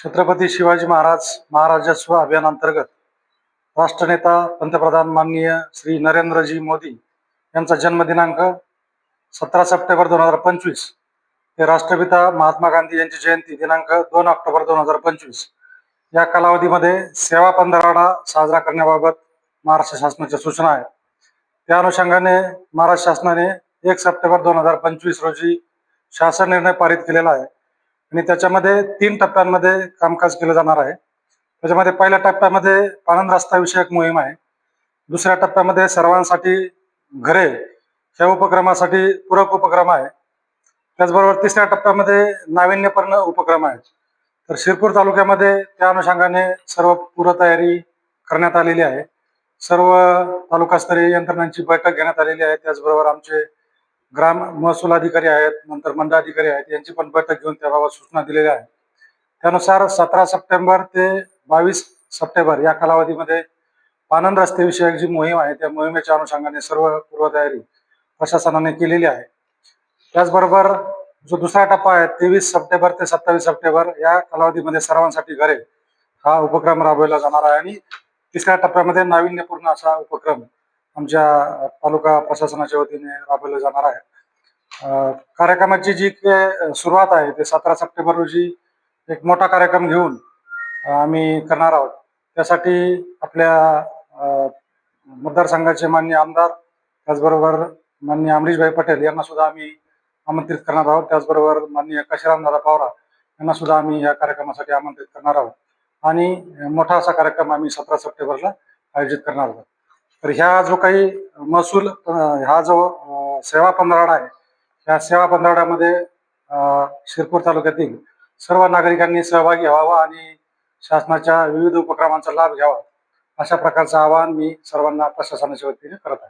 छत्रपती शिवाजी महाराज महाराजस्व अभियानांतर्गत राष्ट्रनेता पंतप्रधान माननीय श्री नरेंद्रजी मोदी यांचा जन्मदिनांक सतरा सप्टेंबर दोन हजार पंचवीस ते राष्ट्रपिता महात्मा गांधी यांची जयंती दिनांक दोन ऑक्टोबर दोन हजार पंचवीस या कालावधीमध्ये सेवा पंधरवडा साजरा करण्याबाबत महाराष्ट्र शासनाच्या सूचना आहेत. त्या अनुषंगाने महाराष्ट्र शासनाने एक सप्टेंबर दोन हजार पंचवीस रोजी शासन निर्णय पारित केलेला आहे. आणि त्याच्यामध्ये तीन टप्प्यांमध्ये कामकाज केलं जाणार आहे. त्याच्यामध्ये पहिल्या टप्प्यामध्ये पाणंद रस्ता विषयक मोहीम आहे. दुसऱ्या टप्प्यामध्ये सर्वांसाठी घरे ह्या उपक्रमासाठी पूरक उपक्रम आहे. त्याचबरोबर तिसऱ्या टप्प्यामध्ये नाविन्यपूर्ण उपक्रम आहेत. तर शिरपूर तालुक्यामध्ये त्या अनुषंगाने सर्व पूर्वतयारी करण्यात आलेली आहे. सर्व तालुकास्तरीय यंत्रणांची बैठक घेण्यात आलेली आहे. त्याचबरोबर आमचे ग्राम महसूल अधिकारी आहेत नंतर मंडळ अधिकारी आहेत यांची पण बैठक घेऊन त्याबाबत सूचना दिलेल्या आहेत. त्यानुसार सतरा सप्टेंबर ते बावीस सप्टेंबर या कालावधीमध्ये पानंद रस्तेविषयक जी मोहीम आहे त्या मोहिमेच्या अनुषंगाने सर्व पूर्वतयारी प्रशासनाने केलेली आहे. त्याचबरोबर जो दुसरा टप्पा आहे तेवीस सप्टेंबर ते सत्तावीस सप्टेंबर या कालावधीमध्ये सर्वांसाठी घरे हा उपक्रम राबवला जाणार आहे. आणि तिसऱ्या टप्प्यामध्ये नाविन्यपूर्ण असा उपक्रम आमच्या तालुका प्रशासनाच्या वतीने राबवलं जाणार आहे. कार्यक्रमाची जी सुरुवात आहे ते सतरा सप्टेंबर रोजी एक मोठा कार्यक्रम घेऊन आम्ही करणार आहोत. त्यासाठी आपल्या मतदारसंघाचे मान्य आमदार त्याचबरोबर माननीय अमरीशभाई पटेल यांना सुद्धा आम्ही आमंत्रित करणार आहोत. त्याचबरोबर माननीय काशीराम दादा पावरा यांना सुद्धा आम्ही या कार्यक्रमासाठी आमंत्रित करणार आहोत. आणि मोठा असा कार्यक्रम आम्ही सतरा सप्टेंबरला आयोजित करणार आहोत. तर ह्या जो काही महसूल हा जो सेवा पंधराडा आहे या सेवा पंधराड्यामध्ये शिरपूर तालुक्यातील सर्व नागरिकांनी सहभागी व्हावा आणि शासनाच्या विविध उपक्रमांचा लाभ घ्यावा अशा प्रकारचं आवाहन मी सर्वांना प्रशासनाच्या वतीने करत आहे.